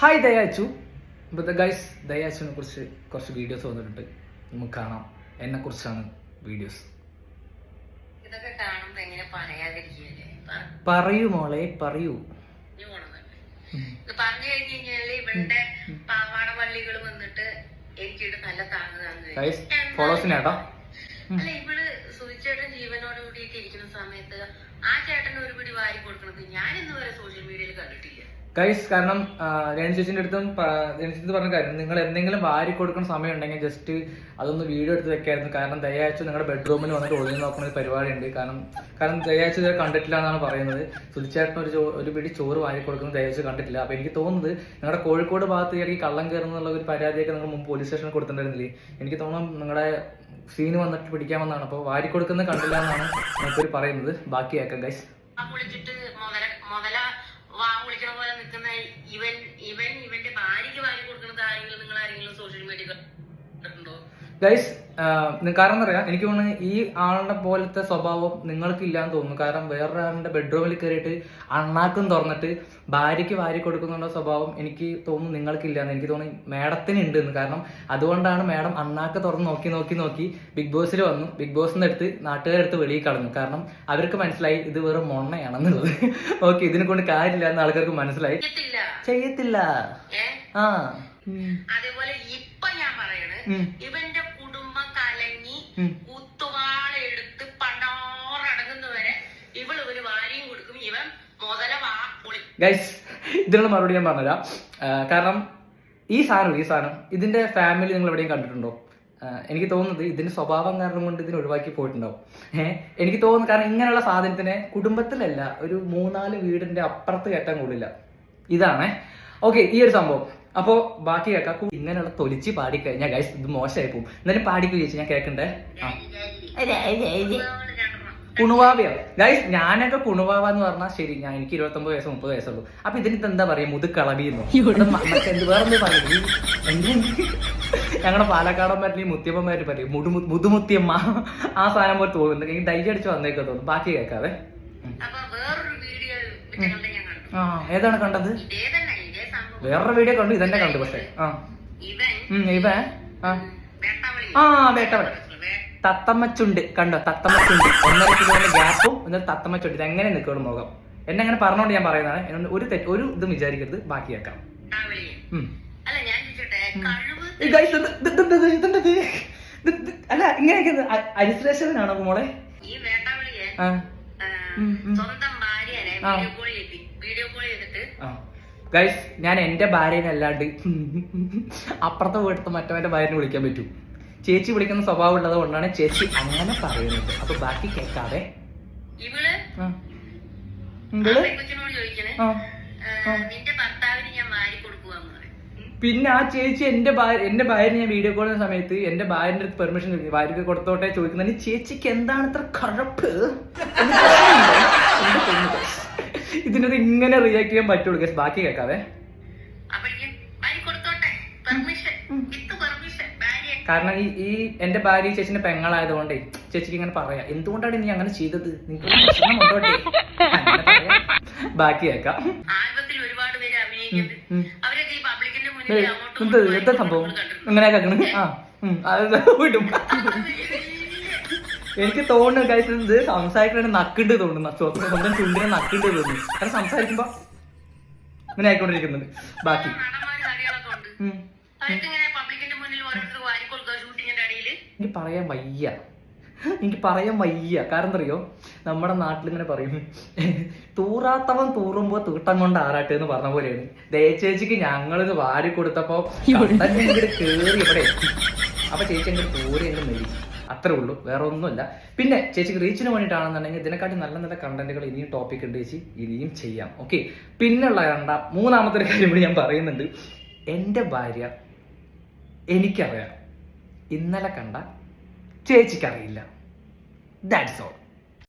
Hi ദയാച്ചു. ഇപ്പോൾ guys ദയാച്ചുവിനെ കുറിച്ച് കുറച്ച് വീഡിയോസ് വന്നിട്ടുണ്ട്. നമുക്ക് കാണാം. എന്നെ കുറിച്ചാണ് വീഡിയോസ് പറയൂ മോളെ പറയൂ. അല്ല ഇവൾ സുധിച്ചേട്ടൻ ജീവനോട് കൂടിയിട്ട് ഇരിക്കുന്ന സമയത്ത് ആ ചേട്ടൻ ഒരു പിടി വാരി കൊടുക്കണത് ഞാൻ ഇന്ന് വരെ സോഷ്യൽ മീഡിയയിൽ കണ്ടിട്ടില്ല. ഗൈസ് കാരണം രേണു ചേച്ചിന്റെ അടുത്തും രഞ്ജിത്ത് പറഞ്ഞ കാര്യം നിങ്ങൾ എന്തെങ്കിലും വാരി കൊടുക്കുന്ന സമയം ഉണ്ടെങ്കിൽ ജസ്റ്റ് അതൊന്ന് വീഡിയോ എടുത്ത് വെക്കായിരുന്നു. കാരണം ദയാച്ചു നിങ്ങളുടെ ബെഡ്റൂമിൽ വന്നിട്ട് ഒളിഞ്ഞു നോക്കുന്ന ഒരു പരിപാടി ഉണ്ട് കാരണം കാരണം ദയാച്ചു ഇതുവരെ കണ്ടിട്ടില്ല എന്നാണ് പറയുന്നത്. സുധിച്ചേട്ടൻ ഒരു ഒരു പിടി ചോറ് വാരി കൊടുക്കുന്ന ദയാച്ചു കണ്ടിട്ടില്ല. അപ്പൊ എനിക്ക് തോന്നുന്നത് നിങ്ങളുടെ കോഴിക്കോട് ഭാഗത്ത് ഇറങ്ങി കള്ളം കയറുന്നുള്ള ഒരു പരാതിയൊക്കെ നിങ്ങൾ മുമ്പ് പോലീസ് സ്റ്റേഷനിൽ കൊടുത്തിട്ടുണ്ടായിരുന്നില്ലേ? എനിക്ക് തോന്നുന്നു നിങ്ങളുടെ സീന് വന്നിട്ട് പിടിക്കാമെന്നാണ്. അപ്പോൾ വാരി കൊടുക്കുന്നത് കണ്ടില്ല എന്നാണ് നമുക്കൊരു പറയുന്നത്. ബാക്കിയാക്കാം ഗൈസ് ആ വിളിച്ചിട്ട് മുതല മുതല വാ വിളിക്കണ പോലെ നിൽക്കുന്ന ഇവൻ ഇവൻ ഇവന്റെ ഭാര്യയ്ക്ക് വാങ്ങി കൊടുക്കുന്നത് ആരെങ്കിലും നിങ്ങൾ ആരെങ്കിലും സോഷ്യൽ മീഡിയ കണ്ടിട്ടുണ്ടോ ഗൈസ് കാരണം എന്താ പറയാ എനിക്ക് തോന്നുന്നു ഈ ആളുടെ പോലത്തെ സ്വഭാവം നിങ്ങൾക്ക് ഇല്ലാന്ന് തോന്നുന്നു. കാരണം വേറൊരാളുടെ ബെഡ്റൂമിൽ കയറിയിട്ട് അണ്ണാക്കും തുറന്നിട്ട് ഭാര്യയ്ക്ക് വാരി കൊടുക്കുന്നുള്ള സ്വഭാവം എനിക്ക് തോന്നുന്നു നിങ്ങൾക്ക് ഇല്ലാന്ന് എനിക്ക് തോന്നുന്നു മേഡത്തിന് ഉണ്ട് എന്ന് കാരണം അതുകൊണ്ടാണ് മേഡം അണ്ണാക്ക് തുറന്ന് നോക്കി നോക്കി നോക്കി ബിഗ് ബോസിൽ വന്നു. ബിഗ് ബോസിന്റെ അടുത്ത് നാട്ടുകാരെടുത്ത് വെളിയിൽ കളഞ്ഞു കാരണം അവർക്ക് മനസ്സിലായി ഇത് വെറും മൊണ്ണയാണെന്നുള്ളത്. ഓക്കെ ഇതിനെ കൊണ്ട് കാര്യമില്ല എന്ന് ആൾക്കാർക്ക് മനസ്സിലായി. ചെയ്യത്തില്ല. ആ. അതേപോലെ ഇപ്പൊ ഞാൻ പറയുന്നത് ഉം. കുത്തുവാളെടുത്ത് പണ്ടാറടങ്ങുന്നവരെ ഇവൾ ഇവന് വാരിയും കൊടുക്കും. ഇവൻ മുതല ഗൈസ് ഇതിനുള്ള മറുപടി ഞാൻ പറഞ്ഞുതരാം. കാരണം ഈ സാധനം ഈ സാധനം ഇതിന്റെ ഫാമിലി നിങ്ങൾ എവിടെയും കണ്ടിട്ടുണ്ടോ? എനിക്ക് തോന്നുന്നത് ഇതിന്റെ സ്വഭാവം കാരണം കൊണ്ട് ഇതിനെ ഒഴിവാക്കി പോയിട്ടുണ്ടാവും. ഏഹ് എനിക്ക് തോന്നുന്നു കാരണം ഇങ്ങനെയുള്ള സാധനത്തിനെ കുടുംബത്തിലല്ല ഒരു മൂന്നാൽ വീടിന്റെ അപ്പുറത്ത് കയറ്റാൻ കൂടില്ല. ഇതാണേ. ഓക്കെ ഈ ഒരു സംഭവം. അപ്പോ ബാക്കി കേൾക്കാം ഇങ്ങനെയുള്ള തൊലിച്ച് പാടിക്കഴിഞ്ഞാൽ ഗൈസ് ഇത് മോശമായി പോകും എന്നാലും പാടിക്കു ചേച്ചി ഞാൻ കേൾക്കണ്ടേ കുണുവാവിയോ? ഗൈസ് ഞാനൊക്കെ കുണുവാവ എന്ന് പറഞ്ഞാൽ ശരി ഞാൻ എനിക്ക് ഇരുപത്തൊമ്പത് വയസ്സ് മുപ്പത് വയസ്സുള്ളൂ അപ്പൊ ഇതിനിട്ട് എന്താ പറയാ? മുതുക്കളവിയെന്നോ എന്ത് പറയുന്നത് ഞങ്ങളുടെ പാലക്കാടൻ പറ്റി മുത്തിയമ്മമാര് പറയും മുടു മുതുമുത്തിയമ്മ ആ സാധനം പോലെ തോന്നുന്നു ഈ അടിച്ച് വന്നേക്കോ തോന്നുന്നു ബാക്കി കേൾക്കാവേ ആ ഏതാണ് കണ്ടത്? വേറൊരു വീഡിയോ കണ്ടു ഇതെന്നെ കണ്ടു പക്ഷേ. ആ. ഇവ ആ. വേട്ടവളി തത്തമ്മച്ചുണ്ട്. കണ്ടോ? തത്തമ്മച്ചുണ്ട്. ഒന്നര കിലോന്റെ ഗ്യാപ്പും എന്നിട്ട് തത്തമ്മച്ചുണ്ട്. ഇത് എങ്ങനെ നിൽക്കണം മുഖം എന്നെ അങ്ങനെ പറഞ്ഞോണ്ട് ഞാൻ പറയുന്നതാണ്. എന്നോട് ഒരു തെറ്റ് ഒരു ഇതും വിചാരിക്കരുത്. ബാക്കി കേൾക്കാം. വേട്ടാവളിയെ ഉം. അല്ല ഇങ്ങനെയൊക്കെ അരിശ്രേഷനാണോ മോളെ. സ്വന്തം ഭാര്യനെ വീഡിയോ കോൾ ചെയ്തിട്ട് ആ. ഗൈസ് ഞാൻ എന്റെ ഭാര്യനെ അല്ലാണ്ട് അപ്പുറത്തെ വീട്ടിൽ മറ്റവന്റെ ഭാര്യനെ വിളിക്കാൻ പറ്റൂ. ചേച്ചി വിളിക്കുന്ന സ്വഭാവം ഉള്ളത് കൊണ്ടാണ് ചേച്ചി അങ്ങനെ പറയുന്നത്. അപ്പൊ ബാക്കി കേൾക്കാതെ പിന്നെ ആ ചേച്ചി എന്റെ ഭാര്യ എന്റെ ഭാര്യ ഞാൻ വീഡിയോ കോൾ ചെയ്യുന്ന സമയത്ത് എന്റെ ഭാര്യന്റെ അടുത്ത് പെർമിഷൻ ചോദിക്കും. ഭാര്യക്ക് കൊടുത്തോട്ടെ ചോദിക്കുന്നതിന് ചേച്ചിക്ക് എന്താണ് ഇത്ര കഴപ്പ് ഇതിനത് ഇങ്ങനെ റിയാക്ട് ചെയ്യാൻ പറ്റുള്ളൂ ഗസ് ബാക്കി കേൾക്കാവേ. കാരണം ഈ ഈ എന്റെ ഭാര്യ ചേച്ചിന്റെ പെങ്ങളായതുകൊണ്ടേ ചേച്ചിക്ക് ഇങ്ങനെ പറയാം. എന്തുകൊണ്ടാണ് നീ അങ്ങനെ ചെയ്തത്? നിങ്ങൾക്ക്. ബാക്കി കേൾക്കാം. എന്ത് സംഭവം? ഇങ്ങനെ കേൾക്കണ് ആ വിടും. എനിക്ക് തോന്നുന്നു കഴിച്ചത് ഇത് സംസാരിക്കണ നക്കിണ്ട് തോന്നുന്നു. സ്വ- സ്വന്തം ചുണ്ടിനെ നക്കിണ്ട് തോന്നുന്നു. കാരണം സംസാരിക്കുമ്പോ ഇങ്ങനെ ആയിക്കൊണ്ടിരിക്കുന്നുണ്ട്. ബാക്കി. എനിക്ക് പറയാൻ വയ്യ. എനിക്ക് പറയാൻ വയ്യ. കാരണം അറിയോ? നമ്മുടെ നാട്ടിൽ ഇങ്ങനെ പറയും. തൂറാത്തവൻ തൂറുമ്പോ തീട്ടം കൊണ്ട് ആറാട്ട് എന്ന് പറഞ്ഞ പോലെയാണ്. ദയച്ചേച്ചിക്ക് ഞങ്ങളിത് വാരി കൊടുത്തപ്പോ ഇങ്ങോട്ട് കേറി ഇവിടെ എത്തി. അപ്പൊ ചേച്ചി എന്റെ തൂറി എന്ന് മെരി അത്രേ ഉള്ളൂ. വേറെ ഒന്നുമില്ല. പിന്നെ ചേച്ചിക്ക് റീച്ചിന് വേണ്ടിയിട്ടാണെന്നുണ്ടെങ്കിൽ ഇതിനെക്കാട്ടി നല്ല നല്ല കണ്ടന്റുകൾ ഇനിയും ടോപ്പിക് ഉണ്ട് ചേച്ചി. ഇനിയും ചെയ്യാം. ഓക്കെ പിന്നെയുള്ള രണ്ടാം മൂന്നാമത്തെ ഒരു കാര്യം ഞാൻ പറയുന്നുണ്ട്. എന്റെ ഭാര്യ എനിക്കറിയാം. ഇന്നലെ കണ്ട ചേച്ചിക്കറിയില്ല. That's all